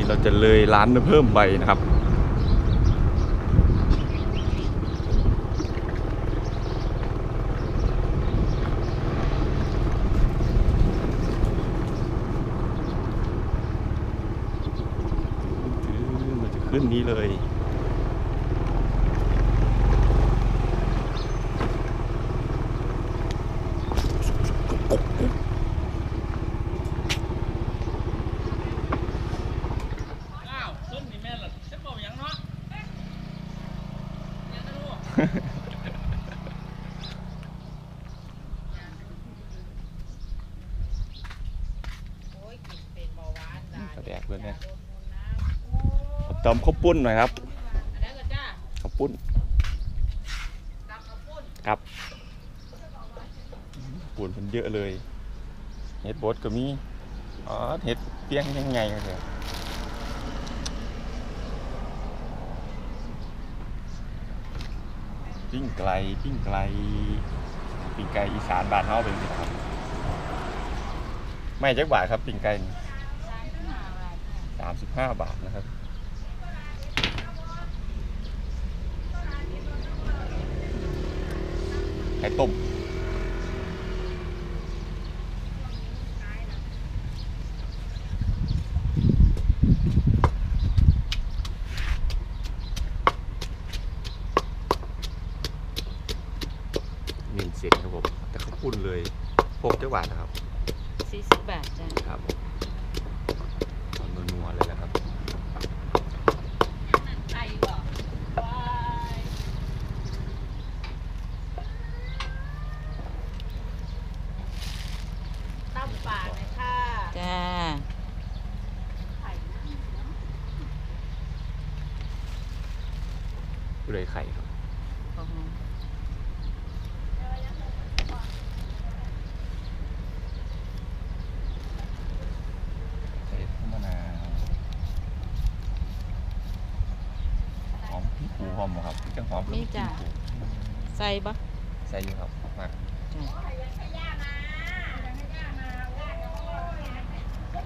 นี้เราจะเลยร้านเพิ่มไปนะครับมันจะขึ้นนี้เลย อ้าวส้มนี่แม่นล่ะฉันบอกอย่างเนาะยังไม่รู้ โอ้ยกินเป็นเบาหวานได้ กระแดกเลยเนี่ย โดนมน ตำโอ้เติมข้าวปุ้นหน่อยครับข้าวปุ้นครับปูนมันเยอะเลยเห็ดบดก็มีอ๋อเห็ดเปี้ยงยังไงกันเนี่ยปิ้งไกลปิ้งไกลปิ้งไก่อีสานบ้านเฮาเป็นสิครับไม่จักบาทครับปิ้งไก่นี่ สามสิบห้าบาทจ้ะสามสิบห้าบาทนะครับ ไข่ต้มเงินเสร็จครับผม แต่เขาปุ้นเลยพกเจ้าบาทนะครับสี่สิบบาทจ้ะ ครับผมเอานัวๆเลยนะครับ ไอ้บอกว้าย ตั้มปากเลยค่ะจ้าเลยไข่ครับใส่ข้าวมะนาวหอมพริกหูหอมบ่ครับพริกจังหอมมีจ้ะพริกหูใส่ปะใส่อยู่ครับมาก จ้ากระ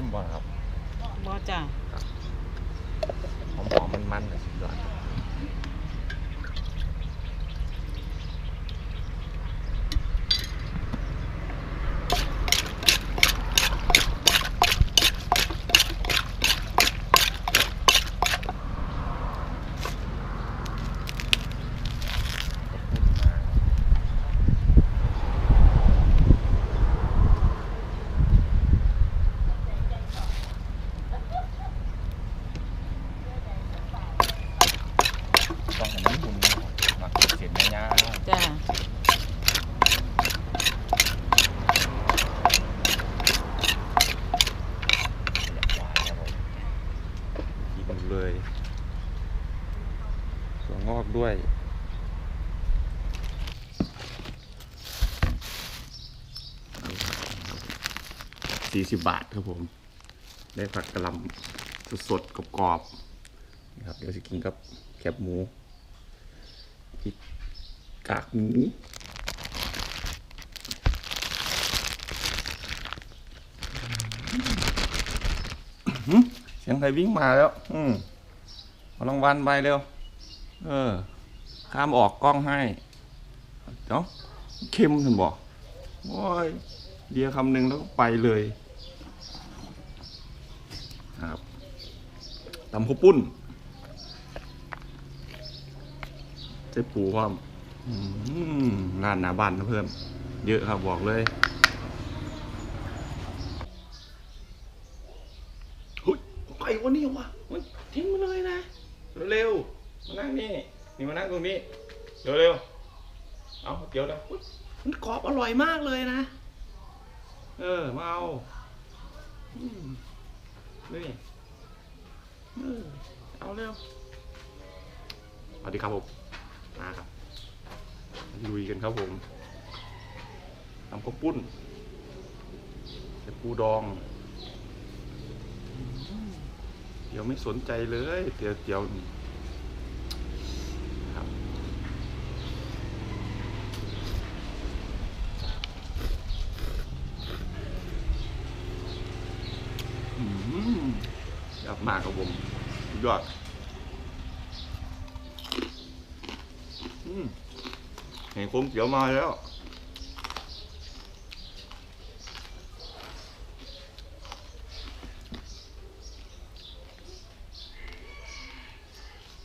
เข้มบ่ครับ บอจ้า หอมหอมมันมันๆเลยสุดยอดต้องเห็นมันบุญนะครับมากินเสร็จยาวๆ จ้า กินเลยถั่ว งอกด้วย สี่สิบบาทครับผม ได้ผักกะหล่ำสดๆกรอบๆนะครับ เดี๋ยวจะกินกับแคบหมูพริกกากหมูเสียงใครวิ่งมาแล้ว อืมเอรางวัลไปเร็ว เออ ข้ามออกกล้องให้เนาะเค็มถึงบอกโอ้ยเดียคำหนึ่งแล้วก็ไปเลยครับตำข้าวปุ้นเจ๊ปูความอืมงานหนาบ้านนะเพิ่ม เยอะครับบอกเลยเฮ้ยใครวะเนี่ยวะมันทิ้งมาเลยนะ เร็ว มานั่งนี่นี่มานั่งตรงนี้เร็วๆเอาเดี๋ยวนะอุ๊ยมันกรอบอร่อยมากเลยนะ เออมาเอาอนี่เออเอาเร็วสวัสดีครับผมมาครับลุยกันครับผมทำข้าวปุ้นใส่ปูดองเดี๋ยวไม่สนใจเลยเดี๋ยวเดี๋ยวนี่ครับอืมอยาก มากครับผมยอดเห็นคมเขียวมาแล้ว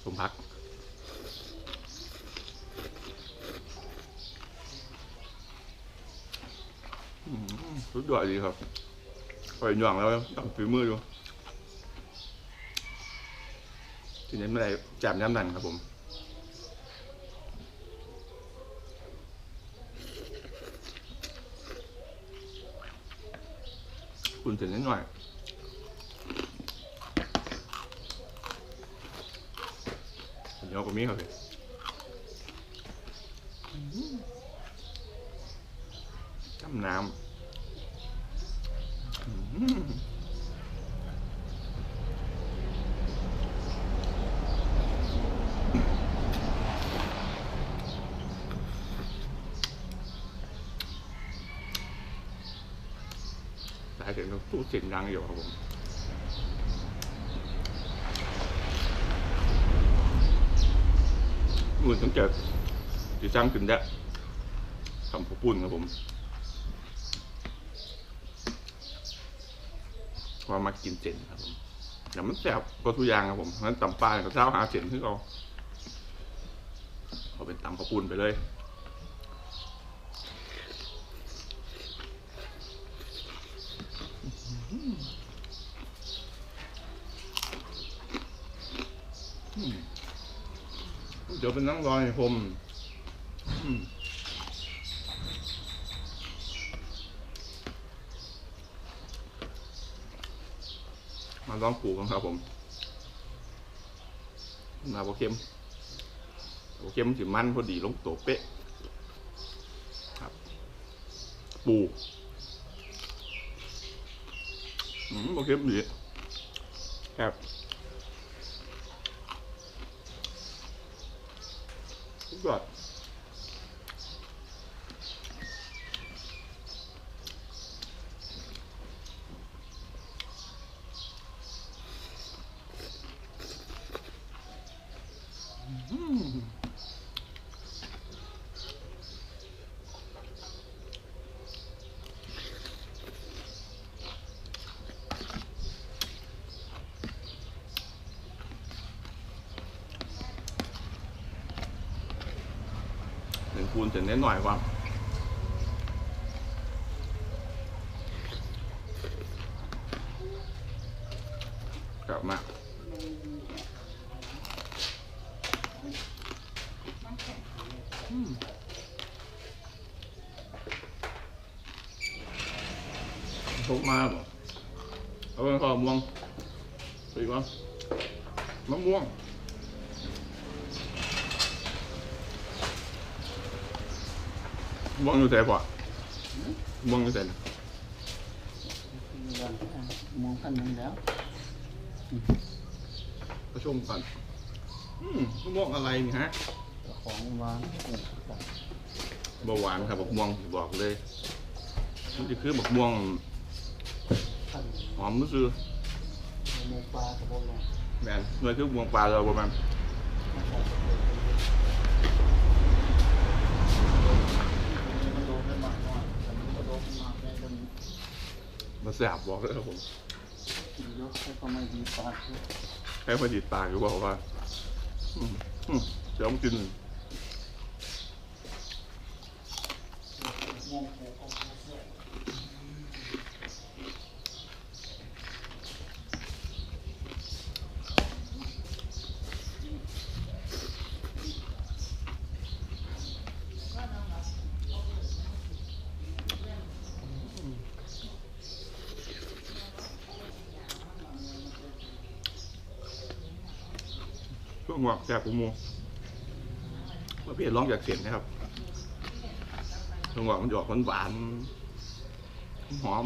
สมพักสุดยอดดีครับไปยหย่องแล้วตั้งฝีมือ อยู่ทีนี้ไม่ได้จับน้ำนันครับผมคุณเสร็จนิดหน่อยเดี๋ยวก็มีครับพี่จำน้ำอืม สู้เสียงดังอยู่ครับผมมือต้องเจอที่สร้างขึ้นได้ทำข้าวปุ้นครับผมว่ามากินเจนครับผมแต่มันแซ่บก็ทุกอย่างครับผมเพราะฉะนั้นตำปลากับเช้าหาเจนที่เราเอาเป็นตำข้าวปุ้นไปเลย เดี๋ยวเป็นนั่งรอให้ผมมาลองปลูกกันครับผมมาโบเค็มโบเค็มสิมันพอดีลงตัวเป๊ะ ครับปลูกอืมโบเค็มดีครับ สุด ยอดอืม หนึ่งคูณเสร็จนิดหน่อยว่ากลับ มาอืมทุกมาบ่เอาเป็นข้าวม่วงไปก่อนมะม่วงม่วงอยู่ไหนพ่อม่วงอยู่ไหนมองพันนึงแล้วประชุมก่อนอืมมะม่วงอะไรนี่ฮะของวางเบาหวานครับบักม่วงบอกเลยมันจะคือบักม่วงพันหอมรู้สึกหมูปลากระบอกเลยแมนหน่วยคือม่วงปลาเราประมาณ มันโดนได้มากหน่อยแต่มันก็โดนมากได้จน มาแสบบอกเลยครับผมยกให้ก็ไม่ดีตาให้พอดีตายก็บอกว่าอืมอืมเดี๋ยวผมกินมองโผล่ ต้องหวกจากอุโมงค์ประเภทร้องจากเสียงนะครับต้องหวกมันจะออกหวานหอม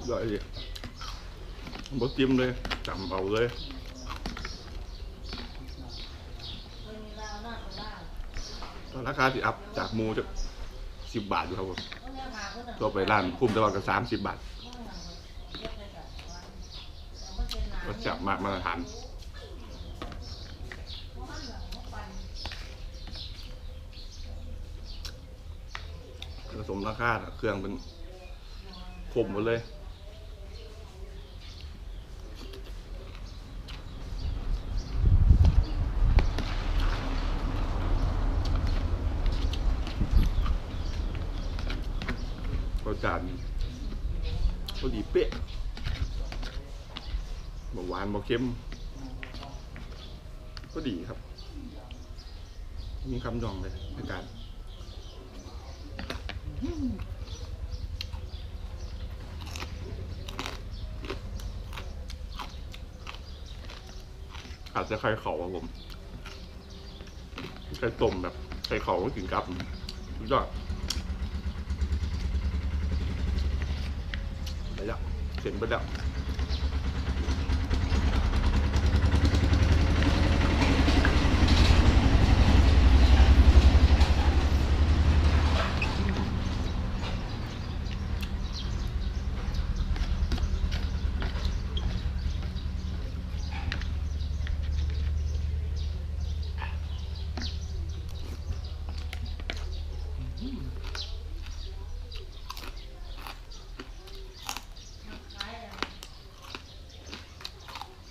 อร่อยดิบดจิ้มเลยจำเอาเลยราคาสิอัพจากมูจะ สิบบาทอยู่ครับผมตัวไปร้านคุ้มตลอดก็สามสิบบาทก็จับมามาตรฐานผสมราคาเครื่องเป็นคมหมดเลย รสจานพ อดีเป๊ะบหวานบเค็มก็ดีครับ มีคำยองเลยในการอาจจะไข่เขาครับผมไข่ต้มแบบไข่เขาก็กินกับสุดยอด ไป แล้วเสียงไปแล้ว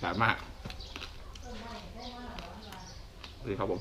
สา มารถสวัสดีครับผม